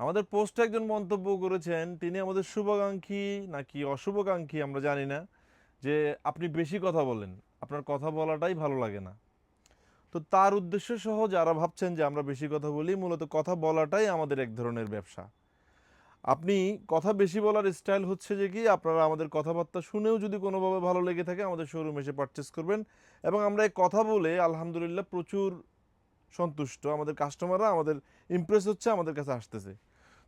আমাদের পোস্টে একজন মন্তব্য করেছেন, তিনি আমাদের শুভাকাঙ্ক্ষী নাকি অশুভাকাঙ্ক্ষী আমরা জানি না, যে আপনি বেশি কথা বলেন, আপনার কথা বলাটাই ভালো লাগে না। তো তার উদ্দেশ্য সহ যারা ভাবছেন যে আমরা বেশি কথা বলি, মূলত কথা বলাটাই আমাদের এক ধরনের ব্যবসা। আপনি কথা বেশি বলার স্টাইল হচ্ছে যে কি, আপনারা আমাদের কথাবার্তা শুনেও যদি কোনোভাবে ভালো লেগে থাকে, আমাদের শোরুম এসে পারচেস করবেন এবং আমরা এই কথা বলে আলহামদুলিল্লাহ প্রচুর সন্তুষ্ট, আমাদের কাস্টমাররা আমাদের ইমপ্রেস হচ্ছে, আমাদের কাছে আসতেছে।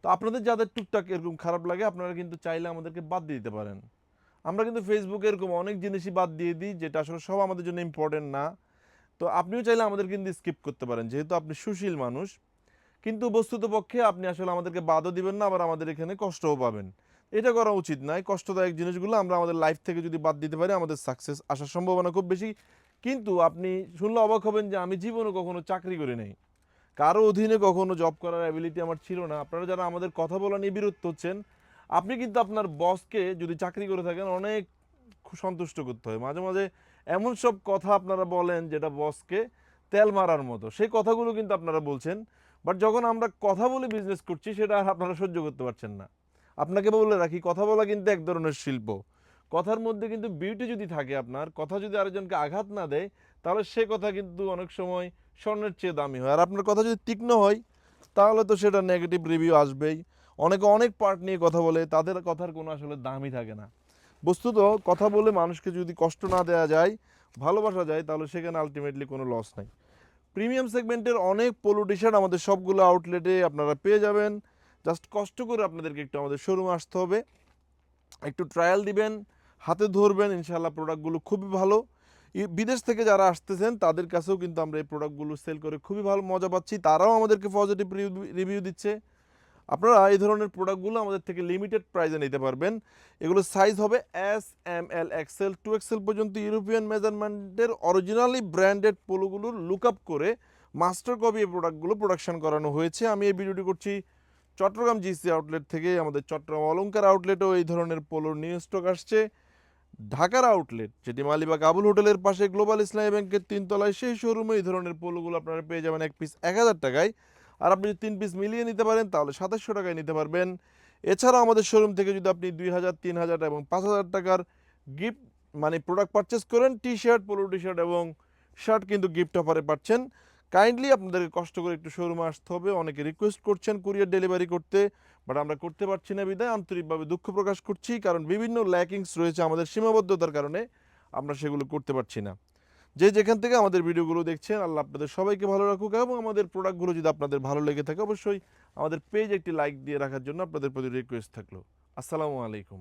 তো আপনাদের যাদের টুকটাক এরকম খারাপ লাগে, আপনারা কিন্তু চাইলে আমাদেরকে বাদ দিয়ে দিতে পারেন। আমরা কিন্তু ফেসবুকে এরকম অনেক জিনিসই বাদ দিয়ে দিই, যেটা আসলে সব আমাদের জন্য ইম্পর্টেন্ট না। তো আপনিও চাইলে আমাদের কিন্তু স্কিপ করতে পারেন, যেহেতু আপনি সুশীল মানুষ। কিন্তু বস্তুত পক্ষে আপনি আসলে আমাদেরকে বাদও দিবেন না, আবার আমাদের এখানে কষ্টও পাবেন। এটা করা উচিত নয়, কষ্টদায়ক জিনিসগুলো আমরা আমাদের লাইফ থেকে যদি বাদ দিতে পারি, আমাদের সাকসেস আসার সম্ভাবনা খুব বেশি। কিন্তু আপনি শুনলে অবাক হবেন যে আমি জীবনে কখনো চাকরি করি নাই। কারও অধীনে কখনো জব করার অ্যাবিলিটি আমার ছিল না। আপনারা যারা আমাদের কথা বলা নিয়ে বিরক্ত হচ্ছেন, আপনি কিন্তু আপনার বসকে যদি চাকরি করে থাকেন, অনেক সন্তুষ্ট করতে হয়। মাঝে মাঝে এমন সব কথা আপনারা বলেন যেটা বসকে তেল মারার মতো। সেই কথাগুলো কিন্তু আপনারা বলছেন বাট যখন আমরা কথা বলে বিজনেস করছি, সেটা আর আপনারা সহ্য করতে পারছেন না। আপনাকে বলে রাখি, কথা বলা কিন্তু এক ধরনের শিল্প। কথার মধ্যে কিন্তু বিউটি যদি থাকে আপনার, কথা যদি আরেকজনকে আঘাত না দেয়, তাহলে সে কথা কিন্তু অনেক সময় স্বর্ণের চেয়ে দামি হয়। আর আপনার কথা যদি তীক্ষ্ণ হয়, তাহলে তো সেটা নেগেটিভ রিভিউ আসবেই। অনেকে অনেক পার্ট নিয়ে কথা বলে, তাদের কথার কোনো আসলে দামই থাকে না। বস্তুত, কথা বলে মানুষকে যদি কষ্ট না দেওয়া যায়, ভালোবাসা যায়, তাহলে সেখানে আলটিমেটলি কোনো লস নাই। প্রিমিয়াম সেগমেন্টের অনেক পোলো আমাদের সবগুলো আউটলেটে আপনারা পেয়ে যাবেন। জাস্ট কষ্ট করে আপনাদেরকে একটু আমাদের শোরুমে আসতে হবে। একটু ট্রায়াল দিবেন। হাতে ধরবেন ইনশাল্লাহ প্রোডাক্টগুলো খুবই ভালো। বিদেশ থেকে যারা আসতেছেন, তাদের কাছেও কিন্তু আমরা এই প্রোডাক্টগুলো সেল করে খুবই ভালো মজা পাচ্ছি। তারাও আমাদেরকে পজিটিভ রিভিউ দিচ্ছে। আপনারা এই ধরনের প্রোডাক্টগুলো আমাদের থেকে লিমিটেড প্রাইসে নিতে পারবেন। এগুলো সাইজ হবে S M L XL two XL পর্যন্ত ইউরোপিয়ান মেজারমেন্টের অরিজিনালি ব্র্যান্ডেড পোলোগুলোর লুক আপ করে মাস্টার কপি এই প্রোডাক্টগুলো প্রোডাকশন করানো হয়েছে। আমি এই ভিডিওটি করছি চট্টগ্রাম জিসি আউটলেট থেকে। আমাদের চট্টগ্রাম অলঙ্কার আউটলেটেও এই ধরনের পোলোর নিউ স্টক আসছে। ঢাকার আউটলেট যেটি মালিবাগ আবুল হোটেলের পাশে গ্লোবাল ইসলামী ব্যাংকের তিনতলায় সেই শোরুমে এই ধরনের পোলোগুলো আপনারা পেয়ে যাবেন এক পিস এক হাজার টাকায়। আর আপনি যদি তিন পিস মিলিয়ে নিতে পারেন, তাহলে সাতাশশো টাকায় নিতে পারবেন। এছাড়াও আমাদের শোরুম থেকে যদি আপনি দুই হাজার, তিন হাজার এবং পাঁচ হাজার টাকার গিফট মানে প্রোডাক্ট পারচেস করেন T shirt polo T shirt এবং শার্ট কিন্তু গিফট অফারে পাচ্ছেন। কাইন্ডলি আপনাদের কষ্ট করে একটু শোরুমে আসতে হবে। অনেকে রিকোয়েস্ট করছেন কুরিয়ার ডেলিভারি করতে বাট আমরা করতে পারছি না বিদায়। আন্তরিকভাবে দুঃখ প্রকাশ করছি, কারণ বিভিন্ন ল্যাকিংস রয়েছে আমাদের সীমাবদ্ধতার কারণে আমরা সেগুলো করতে পারছি না। যে যেখান থেকে আমাদের ভিডিওগুলো দেখছেন, আল্লাহ আপনাদের সবাইকে ভালো রাখুক এবং আমাদের প্রোডাক্টগুলো যদি আপনাদের ভালো লেগে থাকে, অবশ্যই আমাদের পেজ একটি লাইক দিয়ে রাখার জন্য আপনাদের প্রতি রিকোয়েস্ট থাকল। আসসালামু আলাইকুম।